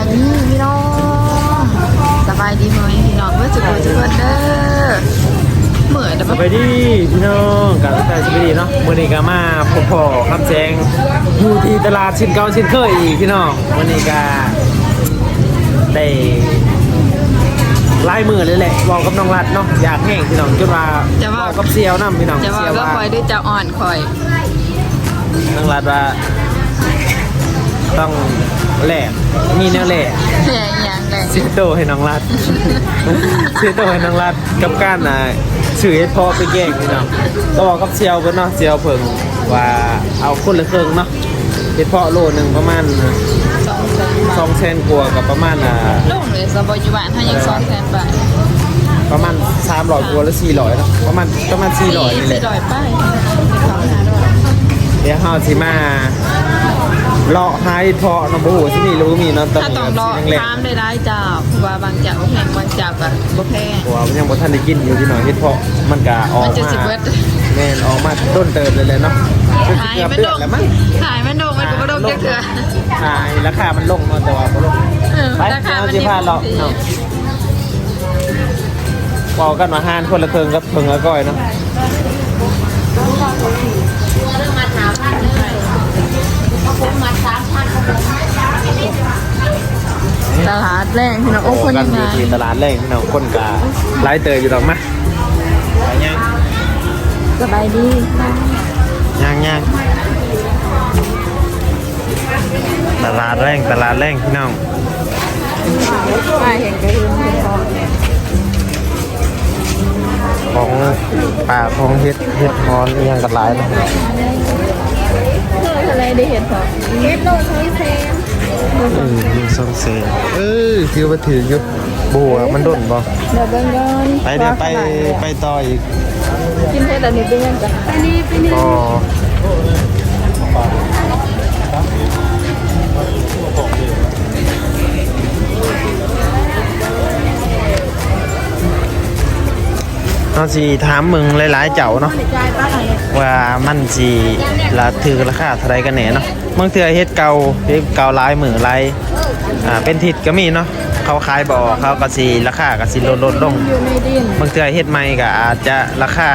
ายดีพี่น้องสบายดีไหมพี่น้องเมื่อจุกจุกคนเด้อเหมือนแต่สบายดีพี่น้องการตัดสบายดีเนาะมื้อนี้ก็มาพบพ่อคำแจงอยู่ที่ตลาดชินเก่าชินเคยอีกพี่น้องมื้อนี้ก็ได้ลายมือเลยแหละบอกกับน้องรัดเนาะอยากแห้งพี่น้องจนว่าบอกกับเซียวนํพี่น้องจะว่าก็คอยด้วยจะอ่อนคอยน้องรัดว่าต้อง แหลกมีแนวแหลกแย่ยังเลยซื้อโตให้น้องรัดซื้อโตให้น้องรัดกับการอะสื่อให้พ่อไปแย่งพี่น้องก็บอกกับเซียวเพิ่นเนาะเซียวเพิ่งว่าเอาคนละครึ่งเนาะเฮ็ดเพาะโลหนึงประมาณสองแสนบาสอทงแสนกว่ากับประมาณอ่าลงเลยสบอยบ้านถ้ายังสองแสนบาทประมาณ300กว่าหรือ400เนาะประมาณประมาณ400นี่แหสี่ละร้อยป้ายสองห้าร้อยเดี๋ยวเฮาสิมา เลาะหาเฮ็ดเพาะเนาะบ่ฮู้สิมีหรือบ่มีเนาะตอนถ้านี้ต้องรอสิแรกตามได้ได้จ้าเพราะว่าบางจากแพงบางจากอะบ่แพง ๆเพราะว่ามันยังบ่ทันได้กินอยู่พี่น้องเฮ็ดเพาะมันก็ออกมันจะมาสิเบิด แม่นออกมาต้นเติบเลยแหละเนาะขายเกือบมันเดืดอนงแล้วมั้งขายมันดงมันก็บ่ดงจักเถื่อขายราคามันลงเนาะแต่ว่าบ่ลง เออไปราคาเอามันสิดีพาเราเนาะบอกกันว่าหานคนละครึ่งกับเพิ่งละก้อยเนาะ ตลาดแรงพี่น้องโอ้คนกัยังอไงยู่ที่ตลาดแรงพี่น้องคนกะไล่เตยอยู่ดอกมะไปยังสบายดีย่างย่างตลาดแรงตลาดแรงพี่น้องมาเห็นกระหืมเห็นทองของป่าของเฮ็ดเฮ็ดฮอนอิหยังกันหลายเนาะ เธออะไรได้เห็นทองเฮ็ดโลทวีเซมเออยิงซองเซเออคือว่าถืออยู่บัวมันด้นบ่เดี๋ยวเบิ่งก่อนไปเดี๋ยวไปไปต่ออีก กินเฮ็ดอันนี้เป็นยังไงไปนี่ไปนี่ก็ เราสิถามมึงหลายๆเจ้าเนาะว่ามันสิละถือราคาเท่าไรกันแหน่เนาะบางเทื่อเฮ็ดเก่าเฮ็ดเก่าลายมือลายอ่าเป็นทิศก็มีเนาะเขาขายบ่อเขาก็สิราคาก็สิลดลดลงอยู่ในดินบางเทื่อเฮ็ดใหม่ก็อาจจะราคา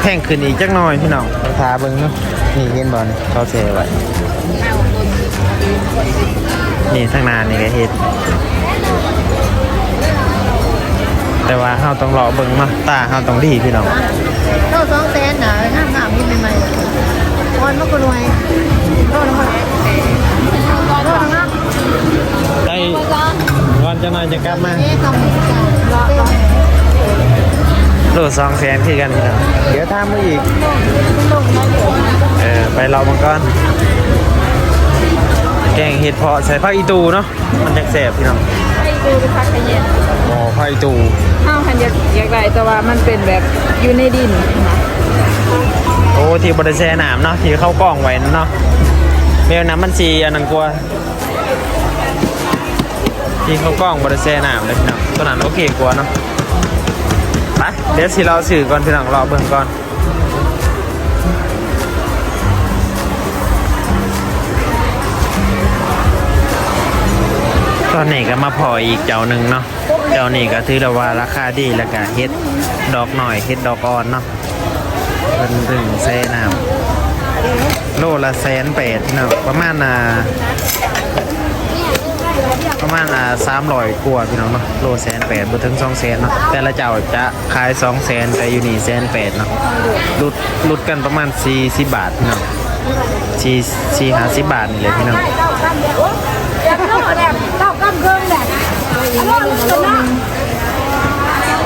แพงขึ้นอีกจักหน่อยพี่น้องราคาเบิ่งเนาะนี่เห็นบ่นี่เขาแชร์ไว้นี่ทางน้านี่ก็เฮ็ด แต่ว่าเฮาต้องรอเบิ่งเนาะตาเฮาต้องดีพี่น้องโลสองแสนน่ะงามงามนี่ใหม่ๆอ่อนมากกว่ารวยโลละมันโลละนะได้ก่อนจะหน่อยจะกลับมาเอ๊ะกำรอรอโลสองแสนคือกันพี่น้องเดี๋ยวทำมาอีกลงได้อยู่เออไปรอมังกรแกงเห็ดเพาะใส่ผ้าอีตูเนาะมันจะแสบพี่น้อง ไปดูไปพักกันเย็นอ๋อผ้าอีตูข้าวคันอยากอยากได้แต่ว่ามันเป็นแบบอยู่ในดินนะโอ้ที่บริแช่น้ำเนาะที่เข้ากล้องไว้นั่นเนาะเมลน้ำมันสีอันนั้นกลัวาที่เข้ากล้องบริแช่น้ำเลยพี่น้องตัวนั้นโอเคกว่าเนาะไปเดี๋ยวสิเราสื่อก่อนพี่น้องรอเบิ่งก่อน ตอนนี้ก็มาพออีกเจ้าหนึ่งเนาะ เจ้านี่ก็ถือได้ว่าราคาดีแล้วก็เฮ็ดดอกหน่อยเฮ็ดดอกอ่อนเนาะเป็นถึงแซ่น้ำโลละแสนแปดเนาะประมาณอ่าประมาณอ่าสามร้อยกว่าพี่น้องเนาะโลแสนแปดบ่ถึงสองแสนเนาะแต่ละเจ้าจะขายสองแสนแต่อยู่นี่แสนแปดเนาะลุดลุดกันประมาณสี่สิบบาทพี่น้องสี่สี่ห้าสิบบาทนี่เลยพี่น้อง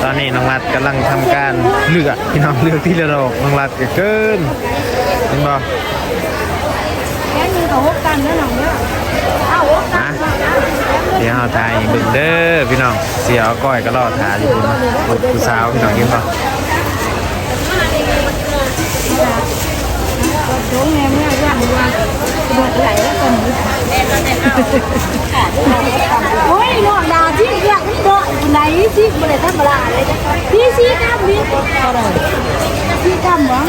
ตอนนี้น้องรัดกำลังทำการเลือกพี่น้องเลือกที่ละดอกน้องรัดเกินเห็นบ่แค่มีเขาหกกันแล้วหนังเนี่ยเอาหกกันเดี๋ยวเราถ่ายบิ่งเด้อพี่น้องเสียก้อยก็รอถ่ายอยู่นะผู้สาวพี่น้องเห็นบ่โจ้งแม่เนี่ยย่างว่า เบิดไหลแล้วกันโอ้ยหนอกดาที่อยากนี่ดอกไหนสิบ่ได้ธรรมดาเลยพี่สิกำพี่ก็ได้พี่กำบ่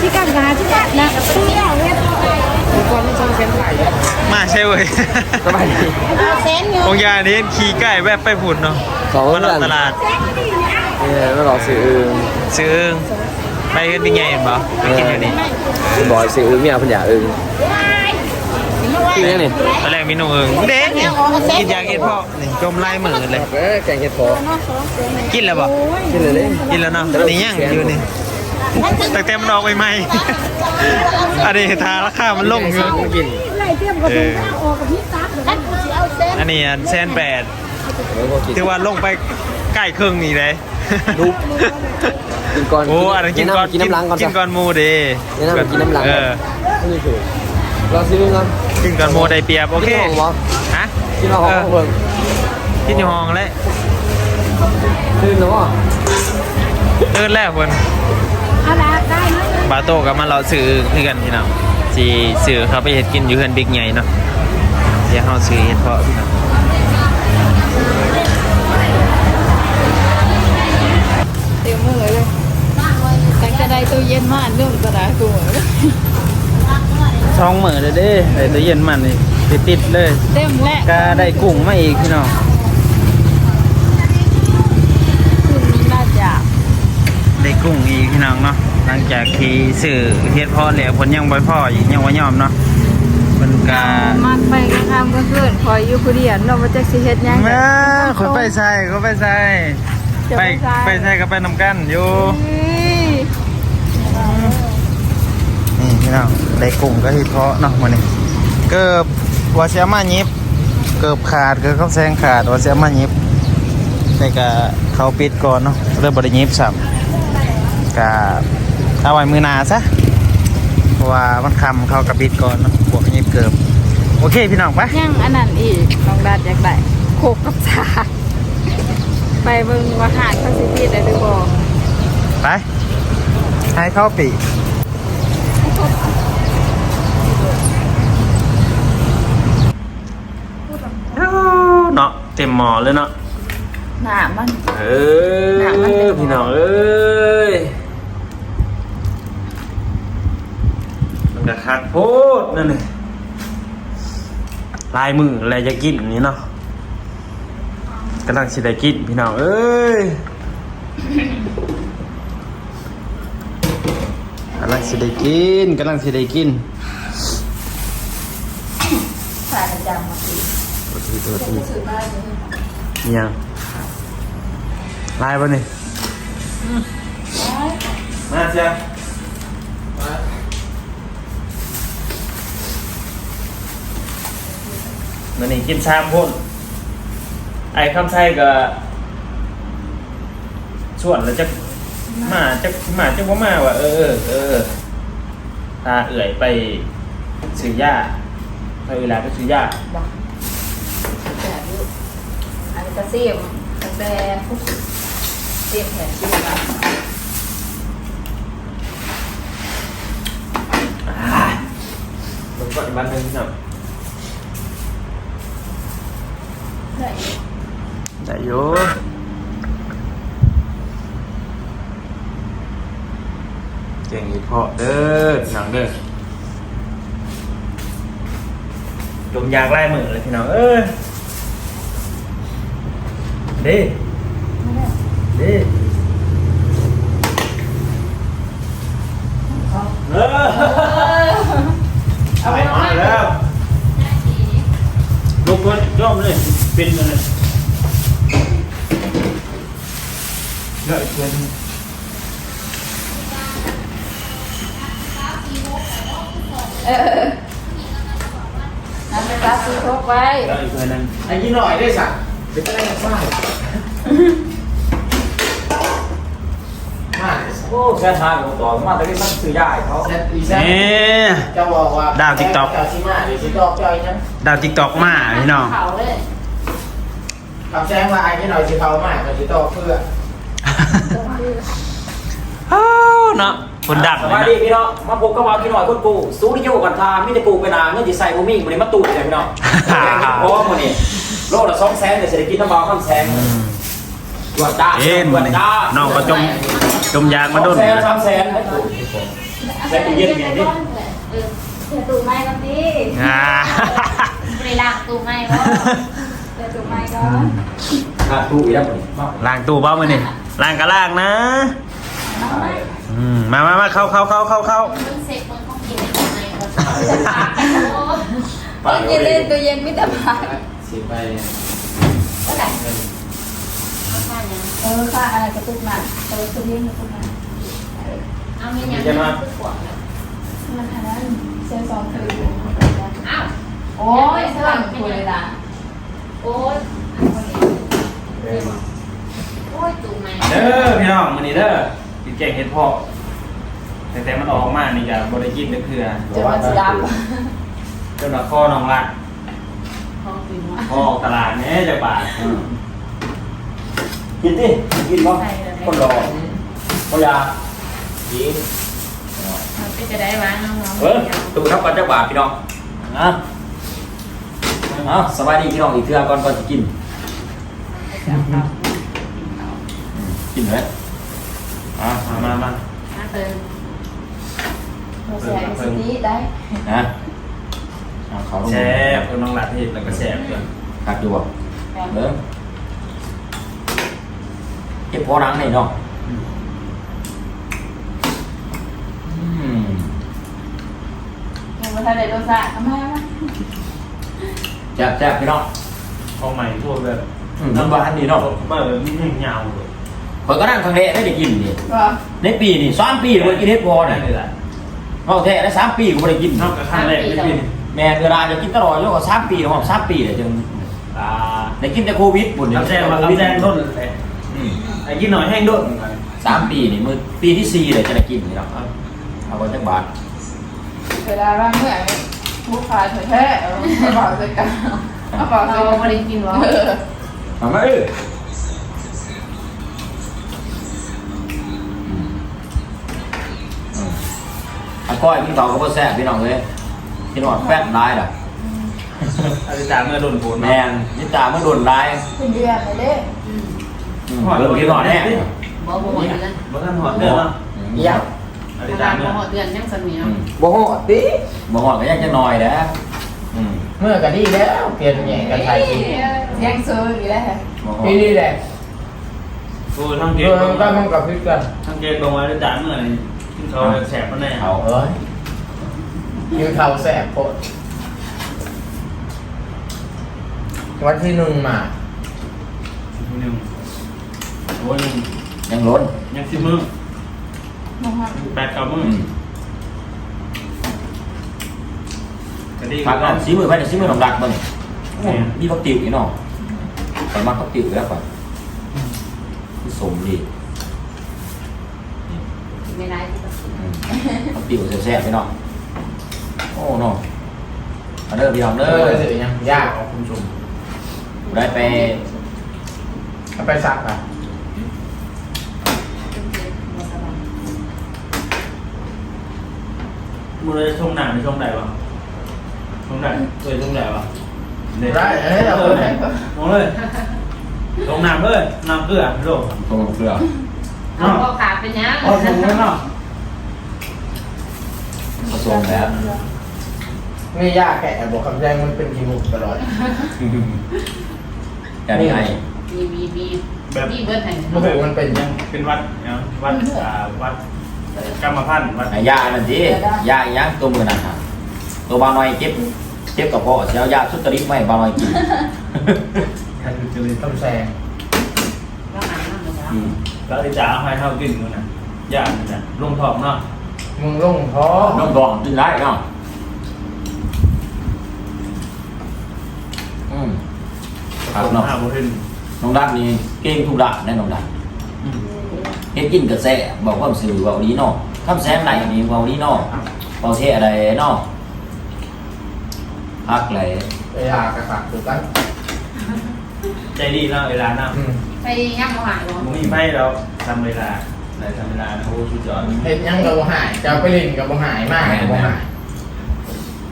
พี่กำก็หาที่นะพี่เอาเฮ็ดก่อนมันสองแสนไปมาใช่เว้ยสบายดีเอาแสนอยู่คงยานี้ขี่ใกล้แวบไปผุดเนาะสองมาเดือนตลาดเนี่ยไม่บอกสื่ออื่นซื้อไปกันเป็นไงเห็นปะไปกินอยู่นี่บอกสื่ออื่นไม่เอาพันยาอื่ นนี่นี่ตอนแรกมีหนุ่มเอิงเด็กกินยาเก็ดพ่อนี่จมไล่มือเลยเออแกงเห็ดพอกินแล้วปะกินเลยเลยกินแล้วเนาะนี่ย่างอยู่นี่แต่เต็มดอกใหม่ๆอันนี้ทาราคามันลงอยู่มากินเออท่านกูสิเอาแสนอันนี้แสนแปดแล้วก็กินถือว่าลงไปใกล้ครึ่งนี่เลยลุกกินก่อนโอ้อันนั้นกินก่อนกินน้ำล้างก่อนกินก่อนหมูเด้กินน้ำกินน้ำล้างเอก่อนอนี่คือ เราซื้อเงินกินก่อนหมูได้เปรียบโอเคกินของวะฮะกินเราของเพิ่งกินอยู่ห้องแล้วซื้อเนาะเดินแล้วคนเอาละได้เนาะบาโต้กับมาเราซื้อคือกันพี่น้องสีซื้อเขาไปเฮ็ดกินอยู่เฮือนบิ๊กใหญ่เนาะเดี๋ยวเฮาซื้อเฮ็ดเพาะพี่น้องเต็มมือเลยแต่จะได้ตู้เย็นมาเรื่องกระดาษกู ช่องเหมือเลยเด้ไอ้ตัวเย็นมันนี่ติดติดๆเลยเต็มแหละก็ได้กุ้งมาอีกพี่น้องคุณน่าจะได้กุ้งอีกพี่น้องเนาะหลังจากที่ซื้อเฮ็ดพอแล้วผลยังบ่พออีกยังบ่ยอมเนาะมันก็มักไปกลางค่ำกลางคืนคอยอยู่ผู้เดียวเนาะว่าจักสิเฮ็ดหยังเออคนไปใส่คนไปใส่ไปไปใส่ก็ไปนำกันอยู่ นี่พี่น้องได้กุ้งก็เฮ็ดเพาะเนาะมื้อนี้เกือบว่าสิเอามาหยิบเกือบขาดเกือบเขาแซงขาดว่าสิเอามาหยิบแต่ก็เขาปิดก่อนเนาะเริ่มบ่ได้หยิบซ้ำก็เอาไว้มือหนาซะเพราะว่ามันคำเขากับปิดก่อนเนาะบวกหยิบเกือบโอเคพี่น้องไปยังอันนั้นอีกน้องดาดอยากได้โคกกับชาไปเบิ่งว่าหาดเขาสิปิดได้หรือบ่ไปให้เข้าปี เนาะเต็มหมอเลยเนาะหน้ามัน เอหนักมันเต็อมพี่น้องเอ้ยมันกระคักโพดนั่นนี่ลายมืออะไรจะกินนี่เนาะกำลังสิได้กินพี่น้องเอ้ยกำลัง สิได้กินกำลังสิได้กินสายประจำมาสิตัวทีตัวทีซื้อบ้านนี่นี่ยังลายปะนี่มาเจ้ามันนี่กินชามพ่นไอ้คำไทยก็ส่วนแล้วจะ มาจะมาจะว่ามาว่าเออ เออ ตาเอื่อยไปซื้อยาไปเวลาไปซื้อยาบอกแต่ดูอันนี้ก็เสียมตั้งแต่เสียมแผ่นชิ้นละมันก็อีกบ้านหนึ่งครับได้ได้อยู่ ก่งอีกพอเด้อพี่น้องเด้อลมยางไล่มือเลยพี่น้องเอ้ยเด้เด้เออไปมาแล้วลุกขึ้นย่อมเลยเป็นเลยเดี๋ยวอีกคน น้ำไปปลาซีโคกไว้เดี๋ยวอีกคนนึงไอ้ยี่หน่อยได้สั่งเป็นอะไรกันบ้างมาโอ้แค่ทางของต่อมาแต่ที่มันซื้อยาเขาเซ็ตอีเซ็ตนี่เจ้าบอกว่าดาว TikTok เจ้าชิมาเดี๋ยวชิตอกจอยนะดาวติ๊กตอกมาพี่น้องเขาเลยคำแจ้งว่าไอ้ยี่หน่อยชิเขามากกับชิตอกเพื่อเนาะ คนดักสเลวัสยดีนะพี่น้องมาพบกับเราพี่หน่อยคนกูสูริโยกันทามิตรกูไปนาเงื่อนจีใส่บูมิ่งมันนี้มาตูดเลยพี่น้องเพราะว่ามันนี่โลละสองแสนแต่เศรษฐกิจน้ำเบาข้ามแสนตรวจจ้าเอ็นตรมัวนจนี่จ้าน้องก็จมจมยางสมาอโดงนแสนสามแสนให้ถูกใส่ตู้เย็นเมียนี่เจอตูไม้ก่อนดิอ่า ไม่ได้ลากตูไม้ก่อนเจอตูไม้ก่อนขาดตู้อีกแล้วหมดนี่ล้างตู้เบ้ามือนี่ล้างก็ล้างนะอืม มามามาเข้าเข้าเข้าเข้าเข้ามึงเสร็จมึงต้องกินตูไม้ก่อนตอนเย็นเล่นตัวเย็นไม่สบายสิไปก็ได้เออค่ะอะไรกระตุกหนักเออตัวเย็นกระตุกหนักเอาไม่ยังมันอันนั้นเซลล์สองคืออ้าวโอ้ยสลับคุยเลยนะโอ้ยโอ้ยจุ่มไหมเด้อพี่น้องมื้อนี้เด้อ กินแกงเห็ดเพาะแต่แต่มันออกมานี่ก็บ่ได้กินเด้อเทื่อจะมันสีดจนว่าคอน้องรักำของกินวะคอออกตลาดแหน่จะบาทกินดิกินบ่คนรอพยากินมันก็จะได้วางน้องเออตู้ทับกันจักบาทพี่น้องนะเอาสบายดีพี่น้องอีกเทื่อก่อนก่อนจะกินกินเลย อะมามามาน่าเติมเราใส่สีนี้ได้นะเอาเขาลงแซ่บเพิ่นน้องรักเฮ็ดแล้วก็แซ่บเพิ่นคักอยู่บ่เด้อเก็บพอรังนี่เนาะอืมยังไม่ทันได้รสชาติทำไมวะแซ่บแซ่บพี่น้องเอาใหม่ทั่วเลยอืมน้ำหวานดีเนาะบ่แบบนี้ยาวเลย ข่อยก็นั่งทางเละได้ได้กินนี่ก็ในปีนี่สามปีเลยบ่กินเฮ็ดพอได้เนี่ยเลยล่ะเอาแท้ได้สามปีก็บ่ได้กิน นอกจากครั้งแรกที่กินแม่เวลาจะกินตลอดแล้วก็สามปีหอมสามปีเลยจึงอ่าได้กินแต่โควิดปุ่นคำแซ่บมาคำแซ่บต้นเลยอืมไอ้กินหน่อยแห้งด้วยสามปีนี่มือปีที่สี่เลยจะได้กินนี่เนาะเอาไปจักบาทเวลาบ้างเมื่อผู้ขายแท้ๆเอาบอกเลยกันเอาบอกเราไม่ได้กินวะมาไหมเอ้ย ก้อยกินเต่าก็บ่แซ่บพี่น้องเลยกินหอดแฟบร้ายด่ะอาจารย์เมื่อโดนโผล่แมนนี่ตาเมื่อโดนร้ายเป็นเดือนเลยเด้อืมเบิ่งกินหอดแน่บอกบอกเดือนบ่ทันหอดเดือนเนาะยักอาจารย์เมื่อบอกเดือนยังสมีอืเนาะมบ่หอดติบ่หอดก็ยังจะน้อยแหล้วอืมเมื่อกันนี่แล้วเปลี่ยนแหน่กันไทยกินยังซื้ออยู่แล้วบ่หอดนี่นี่แหละโอ้ทั้งเกเอตอก็มันกับพิกันทั้งเกตลงมาอาจารย์เมื่อนี่กิน เขาแซ่บปานใดเอาเอ้ยยืนเข่าแสบโคตรวันที่หนึ่งมาหนึ่งโอ้ยยังล้นยังสิมือมองว่าแปดเก้ามืออืมก็ดีฝากกัเอานสีมือไปเดี๋ยวสีมือน้ำรักเบิ่งโอ้มีผักติ๋วอีกเนาะไปมักผักติ๋วแล้วก่อนสมดี ไม่ได้ ที่อืมผักติ๋วแซ่บๆไปเนาะโอ้เนาะมาเด้อพี่น้องเอเด้ออสิยังยากเอาคุณชมได้ไปเอาไปสักอะมือเลยช่องหนังในช่องใดวะช่องใดเอ้ยช่องใดวะเนี่ยได้เอ้ยเราเอเอออมองเลยลงน้ำเลยน้ำเกลือโลกตรงเกลือเอาพอขาดเป็นยังอ๋อถูกแล้วเนาะ ผสมแล้ว ไม่ยากแค่บอกคำแจ้งมันเป็นกีมุกตลอดจะได้ไงมีมีมีแบบมีเบิร์ดไหนโอ้โหมันเป็นยังเป็นวัดเนาะวัดอ่าวัดกรรมพันธุ์วัดยาอันนั้นสิยาอีหยังตัวมือนั่นฮะตัวบางหน่อยเจ็บเจ็บกับพ่อเสียวยาสุดตริกไม่บางหน่อยกินท่านจะเลยต้องแซงก็หายมากเลยนะอืมแล้วที่จะเอาให้เท่ากินมันนะยากนะลงทองเนาะ มึงลงท้อน้องดองกินได้เนาะอืมครับผมเนาะ ห้าโมงขึ้นน้องดันนี่เก่งทุกด้านแน่น้องดันเฮ็ดกินกระแสบอกความสื่อเว่าดีเนาะคำแซงไหนนี่เว่าดีเนาะเว่าเท่อะไรเนาะพักเลยเวลากระสักถูกกันใจดีเนาะเวลาเนาะอืม ไปย่างเขาหายมึงมีไพ่แล้วทำเวลา อะไรทำเวลานะโอ้ชุดยอดเห็นยังกับบ่หายจะเอาไปเลินกับบ่หายมากกับบ่หาย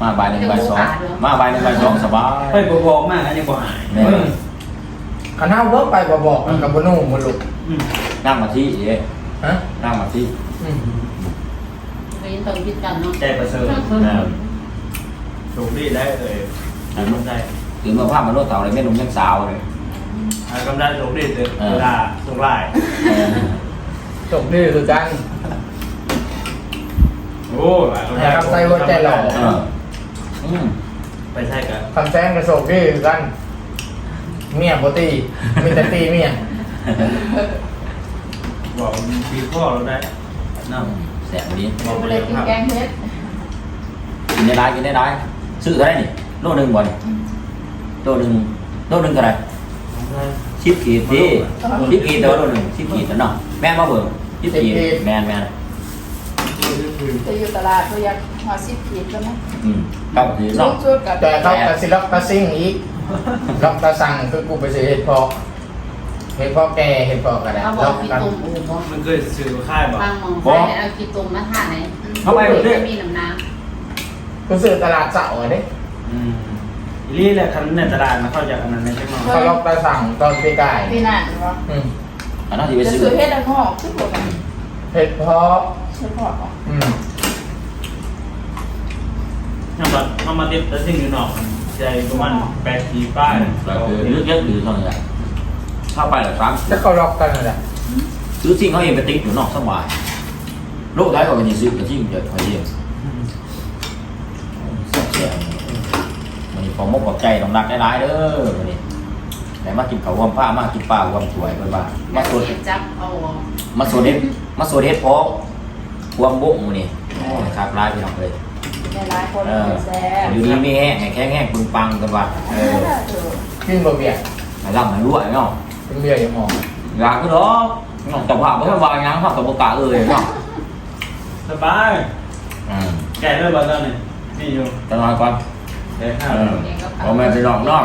มาบ่ายหนึ่งบ่ายสองมาบ่ายหนึ่งบ่ายสองสบายเฮ้ยบอกมากนะยังบ่หายแม่มึงคณะเวิร์กไปบ่บอกกันกับบ่นุ่มบ่ลุกอืมนั่งมาที่เอ๊ะฮะนั่งมาที่อืมไปยินตรงคิดกันเนาะใจประเสริฐนะถูกดีได้เลยทำมันได้ตื่นมาภาพมันโลดเต่าเลยแม่นุ่มยังสาวเลยทำกำได้ถูกดีเลยเวลาถูกไล่เออ จบนี่คือกันโอ้หลายให้ครับใส่หัวใจหล่อ เอออืมไปใช่กันคำแซงกระโศกนี่คือกันเมียโบตีมีแต่ตีเมียบอกมีพ่อเราได้น้แสบดีำบอกกูไปเลเลยยกินครับแกงเฮ็ดกินได้ร้ายกินได้ร้ายซื้อเท่าไหรนี่โลหนึ่งบ่นี่โลหนึ่งโลหนึ่งเท่าไหรชิปขีดที่ชิปขีดแต่ว่าโลหนึ่งชิปขีดแล้วเนาะแม่นมาเบิ่ง ชิปขีดแม่นแม่นจะอยู่ตลาดก็อยากหอสิบขีดแล้วนะอืมเก้าขีดชุเนาะดชุดกับแต่เขากระสิล็อกกระซิ่งอีกล็อกกระสั่งคือกูไปซื้อเห็ดพอเห็ดพอแก่เห็ดพอกระไดเขาบอล็กอกกีกันตุ่มอูบ่มันเคยซื้อค่ายบอกบางมองใส่เอากีตุ่มมาทานไหนทำไมแบบนี้ไม่มีน้ำน้กูซื้อตลาดเสาอะเด้อืมอีลี่แหละคันในตลาดนะเขาจะอันนั้นในเทคโนโลเขายีล็อกกระสั่งตอนปีกายพี่นั่นวะอืม อันนั้นที่ไปจะซื้อซื้อเฮ็ดแล้วงอกคือพวกนั้นเห็ดพอใช่พอเหรออืมทำมาทำมาติดแล้วสิ่งอยู่นอกใจประมาณแปดทีป้ายก็คือเลือกเยอะหรือเท่าไหร่เข้าไปแล้วสามแล้วเขาล็อกกันนั่นแหละซื้อจริงเขาเองไปติ๊กอยู่นอกสบายโลกท้ายกว่ากันซื้อกับที่เกิดพอเยี่ยมเสียมันนี่ผมมกกับใจต้องรักได้ร้ายเด้อมันนี่ แต่มากินข้าววมผ้ามากินปลาวมสวยเพิ่นว่าำมาสดเสียจับเอามาสดเด็ดมาสดเด็ดพอวมบุ้งมันนี่ครับร้ายพี่น้องเลยในหลายคนเออแซ่บอยู่ดีไม่แห้งแข็งแห้งปึงปังกันว่าเออกินบะเบียร์ให้ร่ำให้รวยเนาะเป็นเบียร์ยังมองอยากก็เนาะน้องแต่ว่าไม่ใช่วางยังทำกับโอกาสเอ่ยเนาะสบายอืมแก่เลยบ้านเราเนี่ยนี่อยู่จะนอนก่อนแก่ข้าเอวอเอาแม่ไปนอกนอก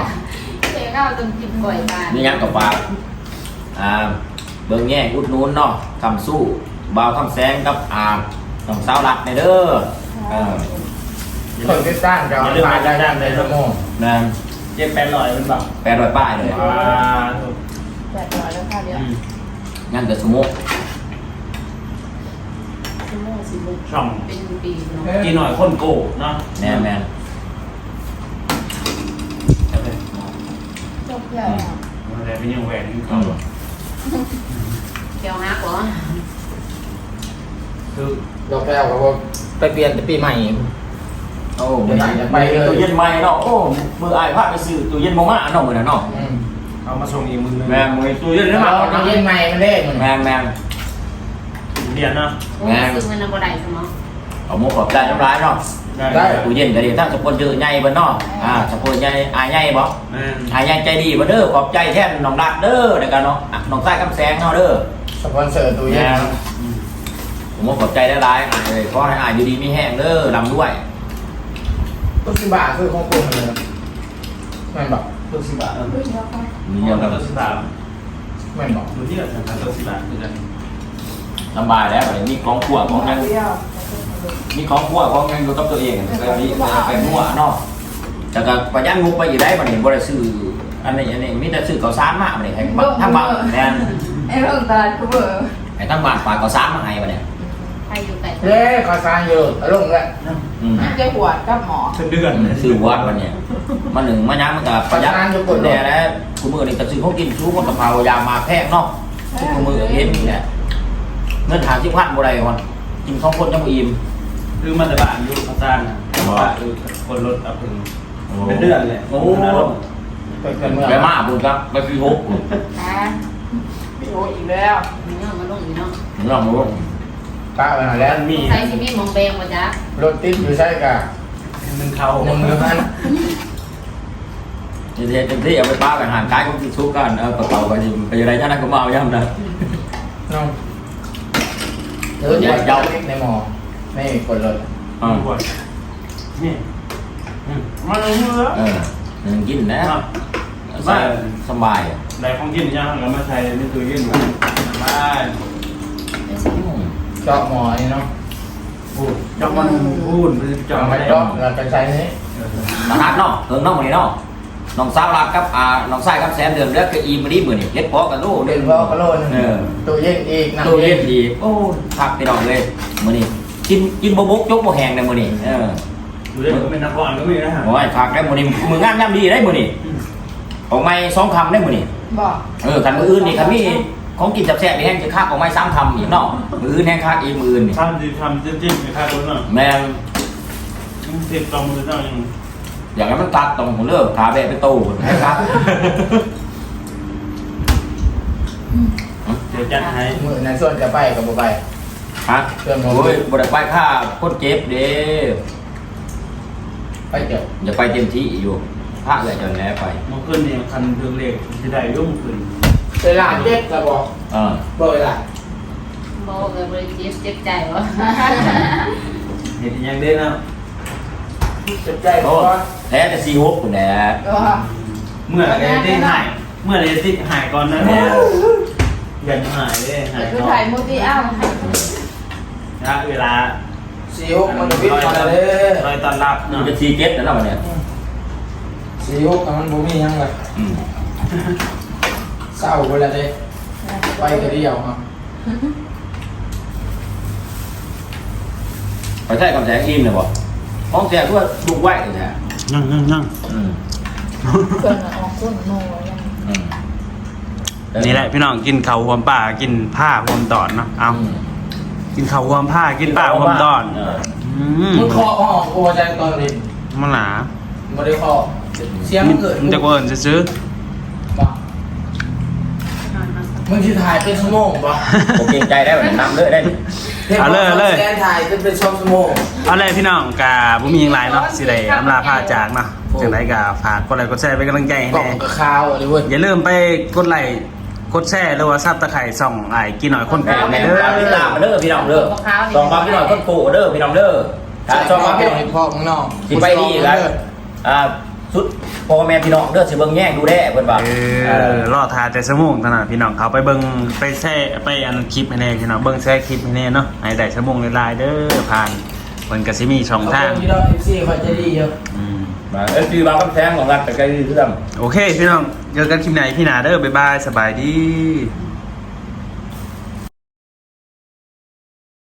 เจ๊ก็เอาจนกินบ่อยทานนี่ยังกับปากอ่าเบิ่งแง่อุดหนูนเนาะคำสู้บ่าวคำแสงกับอ่าน้องสาวหลักในเด้อเออคนที่สร้างจะเอาขายได้ด้านในชั่วโมงนั่นเจ็บแปดร้อยเป็นแบบแปดร้อยป้ายเลยว้าถูกแปดร้อยแล้วค่ะเดียวงั้นเกิดสมมุติชั่วโมงสิบโมงช่องเป็นปีเนาะกินหน่อยคนโก้เนาะแน่แม นจบใหญ่อะไรเป็นยังแหวนเขาเกี่ยวฮักเหรอคือดอกแก้วก็บอกไปเปลี่ยนแต่ปีใหม่โอ้เดี๋ยไหนจะไปเลยตู้เย็นใหม่เนาะโอ้มืออายพาไปซื้อตู้เย็นโมมาเนาะมือน่ะเนาะอืมเอามาส่งอีกมือนึงแม่มือตู้เย็นได้แล้วมาเอาไปเย็นใหม่มาเด้งแม่แม่เรียนเนาะโอ้ซื้อมันเอาบ่ได้สมองเอาหมุกขอบใจน้ำร้ายเนาะ ได้ ตู้เย็นก็ดีถ้าสปอนเซอร์ใหญ่บ่เนาะอ่าสปอนเซอร์ใหญ่อายใหญ่บ่แม่อายใหญ่ใจดีบ่เด้อขอบใจแทนน้องรักเด้อแล้วกันเนาะอะน้องใต้กำแสงเนาะเด้อสปอนเซอร์ตู้เย็แม่นผมว่าขอบใจได้หลายๆเอ้ยขอให้อายอยู่ดีมีแห้งเด้อลำด้วย ตุ๊กสิบาทคือของคุณเลยแม่นบอกตัวสิบบาทเออเฮ้ยเดี๋ยวก่อนมีเดียวกับตัวสิบบาทแม่นบอกดูที่เราทำตัวสิบบาทคือกัน ลำบากแล้วบัดนี้มีของขวของยังเดียว มีของขวของยังอยู่กับตัวเองก็มีเป็นหัวเนาะแต่ก็ประหยัดงบไปอยู่ได้บัดนี้บ่ได้ซื้ออันนี้อันนี้มีแต่ซื้อข้าวสารมาบัดนี้ให้ทั้งบ้านแม่นไอ้เรื่องตลาดกูเบอร์ให้ทั้งบ้านฝากข้าวสารมาให้บัดนี้ใครอยู่ไก่เย้ขอซานอยู่อารมณ์ลยอืมจะหวดกับหมอเดือนซื้อวัดบัดนี้มาหนึ่งมายังมันก็ประหยัดแน่แล้วคุณมือนี้ก็ซื้อของกินชูกับกกะเพรายามาแพงเนาะทุกมือเห็นเนี่แหละเงินหาที่พันบ่ได้ก่อนกินสองคนจะบ่อิ่ม คือมันจะบานอยู่ข้าวสารนะว่าคือคนรถเอาถึงเป็นเดือนเลยโอ้นะลงเป็นกันเมื่อไปมาบุญครับไปพี่ฮกอะพี่โออีกแล้วมีเนาะมาลงอยู่เนาะลองดูป้าไปหาแล้วมันมีใส่สิมีมองแบงบ่จ๊ะรถติดอยู่ใช่กะมันเข้าหนึ่งมือพันนี่เทนที่เอาไปป้าไปหางกายของที่ซุกกันเออกระเป๋าไปสิไปอะไรจ้านั่นก็มาเอาย่ำนะน้องเอออยากเจ้าในหมอ ไม่กดรถอ่าปวดนี่มันเมื่อเออหนึ่งกินนะสบายได้ของกินยังเรามาใช้นี่คือยื่นมาได้เจาะหมอนี่เนาะพูดจับมันพูดคือจับเอาไม่มาได้เจาะเราจะใช้นี้ตลาดเนาะเพิ่งน้องมื้อนี้เนาะน้องสาวรักกับอ่าน้องชายกับแสนเดือนเลือกคืออีมื้อนี้มื้อนี้เฮ็ดพอกันลูกเดิเด้นอรอกระโลนึงเออตู้เย็นอีกตู้เย็นอีกโอ้พักไปน้องเลยมื้อนี้ กินกินบ่บกยกบ่แห้งเลยมื้อนี้เอออยู่ได้ก็เป็นนักร้องก็มีนะฮะโอ้ยฝากได้มื้อนี้มืองามย่ำดีได้มื้อนี้ของไม้สองคำได้มื้อนี้บอกเออคันมื้ออื่นนี่คันมีของกินแซ่บๆนี่แห้งจะคักของไม้สามคำอีกเนาะมื้ออื่นแห้งคักอีกมื้ออื่นนี่ทำดีทำจริงๆนะครับตัวน่ะแม่งเต็มตองมือเจ้ายังอย่างนั้นมันตัดตรงหัวเลิกขาแบะไปตู้ให้ครับเดี๋ยวจัดให้มือนั้นส่วนจะไปกับบ่ไป ฮะเพื่อนผมโอ้ยบ่ได้ไปค่าคนเจ็บเด้ไปเดี๋ยวอย่าไปเต็มที่อยู่พระเลยจนแล้วไปเมื่อคืนนี่คันเรืองเล็กที่ได้ยุ่งขึ้นเวลาเจ็บก็บอกเออบอกเวลาบอกเออบริจิตเจ็บใจวะเห็นยังได้นะเจ็บใจโอ้ก็แท้แต่ซีฮุกคุณแหละก็เมื่อไรที่หายเมื่อไรที่หายก่อนนะเนี่ยยันหายเลยหายคือก่อถ่ายนมูตี้อ้าว นะเวลาสิวมันจะพิษมาเลยรอยตอนรับมันเนาะเป็นซีเจ็ดนะเนาะวันเนี้ยสิวมันบ่มีหยังเลยอืมเศร้าเวลาเด้ไปก็เดียวครับไปใช้กับแสงอิ่มเลยบ่ห้องแสงก็ลูกไหวเลยนะนั่งนั่งนั่งอืมเกินออกก้นโนยังอืมนี่แหละพี่น้องกินเขาวหวมป่ากินผ้าหวมตอนเนาะเอา อืม กินเขาวหวมผ้ากินป่าหวมตอนเอออืมมึงคอออกกูใจตอนนี้มันหนาบ่ได้คอเสียงมันเกิดมันจะเวิร์นซื้อบ่มึงสิถ่ายเป็นชั่วโมงบ่ผมเกรงใจได้แบบนำเลยได้เอาเลยเอาเลยแสนถ่ายจะเป็นชั่วโมงเอาเลยพี่น้องกาบุมีหยังไรเนาะสิได้อำลาผ้าจากเนาะจังไรกาฝากกดไลค์กดแชร์เป็นกำลังใจให้กล่องแน่กับข้าวอะไรเว้ยอย่าลืมไปกดไลค์ กดแชร์หรือว่าซับตะไคร่ส่องไอ้กินหน่อยคนแก่แม่เด้ฝากติดตามอมาเด้อพี่น้องเด้อสองความพี่น้องคนปู่เด้อพี่น้องเด้อถ้าใช่สองความพ่พี่อน้องพ่อมึงน้องสิไปนี่กันอ่าสุดพ่อแม่พี่น้องเด้อสิเบิ่งแย่งดูแลเพิ่นว่าเออรอทาแต่สมุงตอนนั้นพี่น้องเขาไปเบิ่งไปแช่ไปอันคลิปให้แน่พี่น้องเบิ่งแช่คลิปให้แน่เนาะให้ได้สมุงหลายๆเด้อผ่านเพิ่นก็สิมีช่องเอาทางพี่น้องเอฟซีเขาจะดีเยอะอืมมาเอ้ยคือบางคำแพงของรักแต่ใกล้เรื่องโอเคพี่น้อง เจอกันคลิปไหนพี่นาเด้อบ๊ายบาย สบายดี